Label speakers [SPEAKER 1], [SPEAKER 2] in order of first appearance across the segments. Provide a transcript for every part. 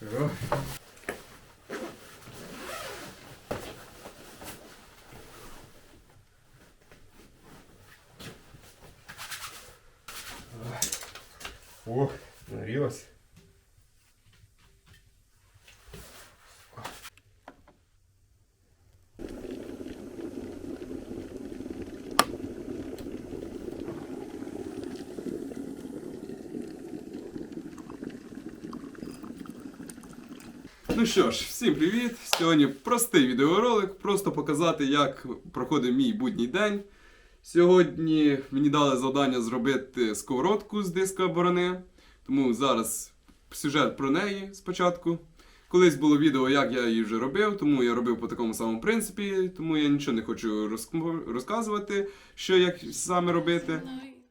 [SPEAKER 1] Ja. Ну що ж, всім привіт! Сьогодні простий відеоролик, просто показати, як проходить мій будній день. Сьогодні мені дали завдання зробити сковородку з диска борони, тому зараз сюжет про неї спочатку. Колись було відео, як я її вже робив, тому я робив по такому самому принципі, тому я нічого не хочу розказувати, що як саме робити.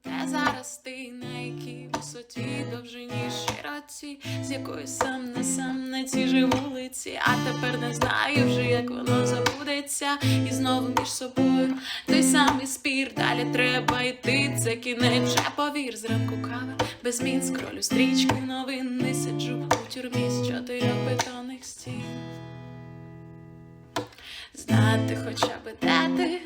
[SPEAKER 2] Де зараз ти на якій висоті, довжині широті, з якої сам не сам на цій же вулиці, а тепер не знаю вже, як воно забудеться, і знову між собою той самий спір. Далі треба йти, це кінець, вже повір, зранку кава, без змін скролю стрічки новин, не сиджу у тюрмі з чотирьох бетонних стін. Знати хоча б де ти,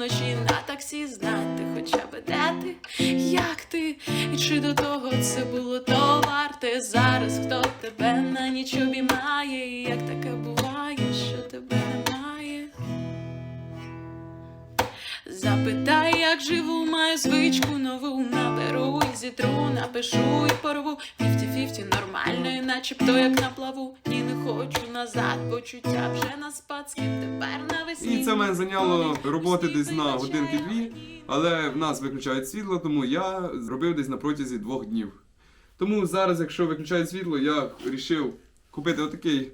[SPEAKER 2] вночі на таксі, знати хоча б де ти, як ти, і чи до того це було то варте зараз, хто тебе на ніч обіймає, і як таке буває, що тебе немає. Запитай, як живу, маю звичку нову наберу зітру, напишу і порву. Фіфті-фіфті нормально, і начебто як на плаву. Ні, не хочу назад, почуття вже на спад, з ким тепер навесні.
[SPEAKER 1] І це мене зайняло роботи десь на годинки-дві, але в нас виключають світло, тому я зробив десь на протязі двох днів. Тому зараз, якщо виключають світло, я вирішив купити отакий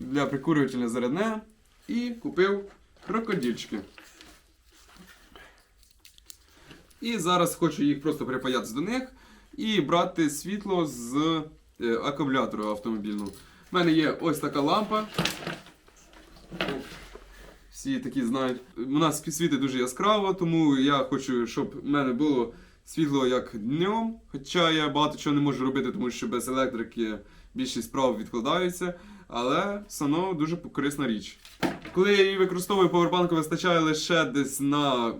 [SPEAKER 1] для прикурювателя зарядне і купив крокодильчики. І зараз хочу їх просто припаятися до них і брати світло з е, акумулятора автомобільного. У мене є ось така лампа. Всі такі знають. У нас світить дуже яскраво, тому я хочу, щоб в мене було світло як днем. Хоча я багато чого не можу робити, тому що без електрики більшість справ відкладаються. Але все одно дуже корисна річ. Коли я її використовую, повербанку вистачає лише десь на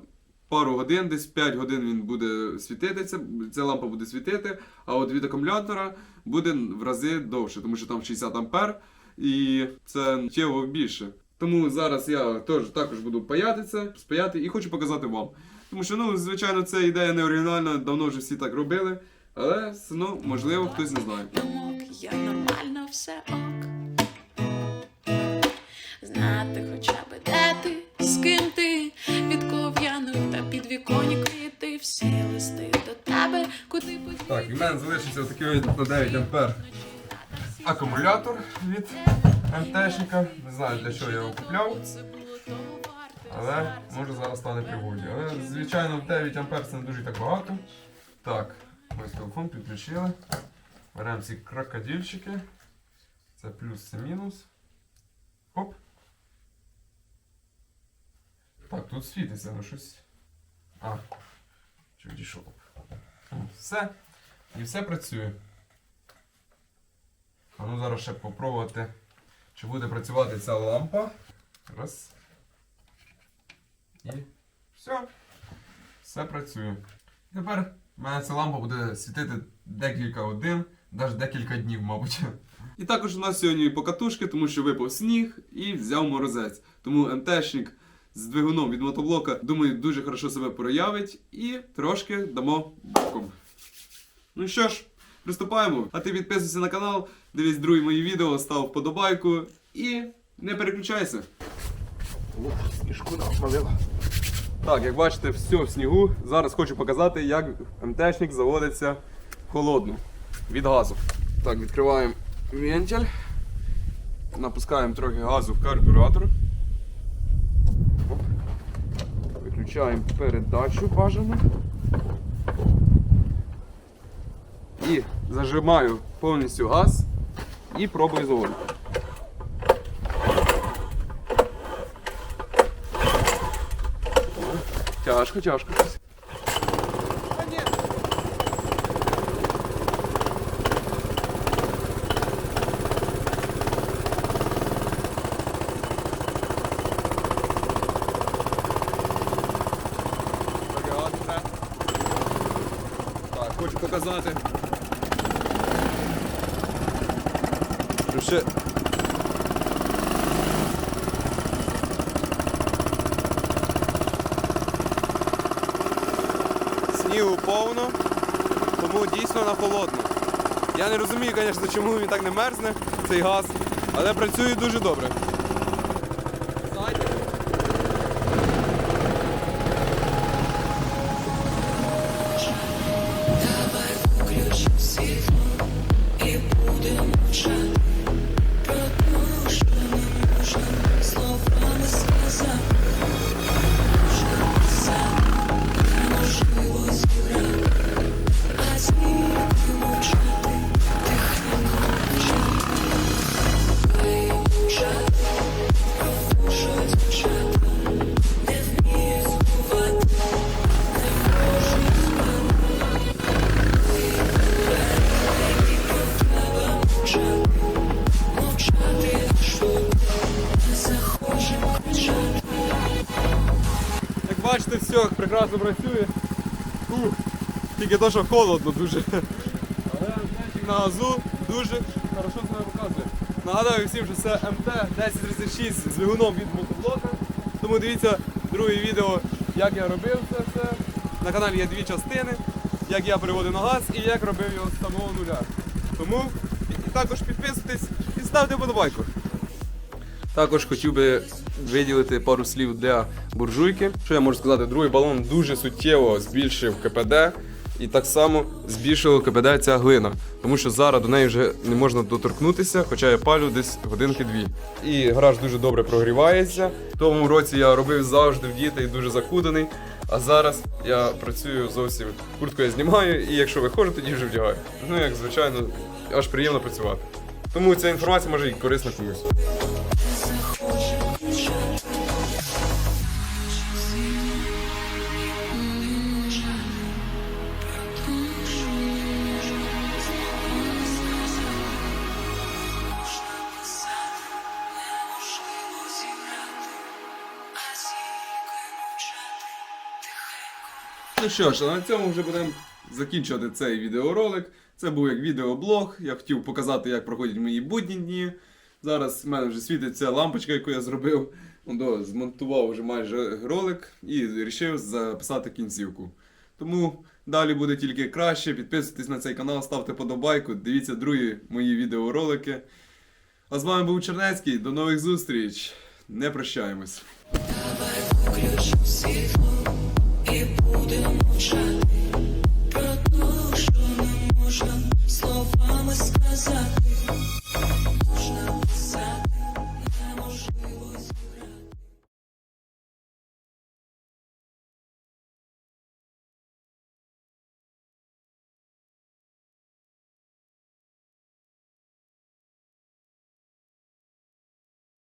[SPEAKER 1] пару годин, десь 5 годин він буде світитися, ця лампа буде світити, а от від акумулятора буде в рази довше, тому що там 60 ампер і це суттєво більше. Тому зараз я теж також буду паяти це, спаяти і хочу показати вам. Тому що, ну, звичайно, ця ідея не оригінальна, давно вже всі так робили, але все одно, можливо, хтось не знає.
[SPEAKER 2] Я нормально все ок. Знати хоча б де ти, з ким ти,
[SPEAKER 1] Так, в мене залишився такий на 9 ампер акумулятор від МТшника. Не знаю для чого я його купляв. Але може зараз стане пригоді. Але звичайно 9 ампер це не дуже так багато. Так, ось телефон підключили. Беремо ці крокодильчики. Це плюс, це мінус. Хоп. Так, тут світиться, ну щось. А, чи відійшов. Все. І все працює. А ну зараз ще попробувати, чи буде працювати ця лампа. Раз. І все. Все працює. І тепер в мене ця лампа буде світити декілька годин, навіть декілька днів, мабуть. І також у нас сьогодні покатушки, тому що випав сніг і взяв морозець. Тому МТшник з двигуном від мотоблока, думаю, дуже хорошо себе проявить і трошки дамо боком. Ну що ж, приступаємо. А ти підписуйся на канал, дивись другі мої відео, став вподобайку і не переключайся.
[SPEAKER 3] Сніжку навалило.
[SPEAKER 1] Так, як бачите, все в снігу. Зараз хочу показати, як МТшник заводиться в холодну від газу. Так, відкриваємо вентиль. Напускаємо трохи газу в карбюратор. Оп. Виключаємо передачу бажану. І зажимаю повністю газ і пробую заводити. Тяжко, тяжко. Хочу показати. Ще снігу повно, тому дійсно на холодно. Я не розумію, звісно, чому він так не мерзне, цей газ, але працює дуже добре. Бачите, прекрасно працює. Ух, тільки то, що холодно дуже. Але на газу дуже хорошо себе показує. Нагадаю всім, що це МТ 1036 з двигуном від мотоблока. Тому дивіться друге відео, як я робив це все. На каналі є дві частини, як я переводив на газ і як робив його з самого нуля. Тому і також підписуйтесь і ставте подобайку. Також хотів би виділити пару слів для буржуйки. Що я можу сказати? Другий балон дуже суттєво збільшив КПД. І так само збільшило КПД ця глина, тому що зараз до неї вже не можна доторкнутися, хоча я палю десь годинки-дві. І гараж дуже добре прогрівається. В тому році я робив завжди в діти і дуже закуданий. А зараз я працюю зовсім куртку я знімаю, і якщо виходжу, тоді вже вдягаю. Ну як звичайно, аж приємно працювати. Тому ця інформація може і корисна комусь. Ну що ж, а на цьому вже будемо закінчувати цей відеоролик. Це був як відеоблог. Я хотів показати, як проходять мої будні дні. Зараз в мене вже світиться лампочка, яку я зробив. Ондо, змонтував вже майже ролик і вирішив записати кінцівку. Тому далі буде тільки краще. Підписуйтесь на цей канал, ставте подобайку, дивіться другі мої відеоролики. А з вами був Чернецький. До нових зустріч. Не прощаємось.
[SPEAKER 4] Будемо мовчати про те, що не можна словами сказати.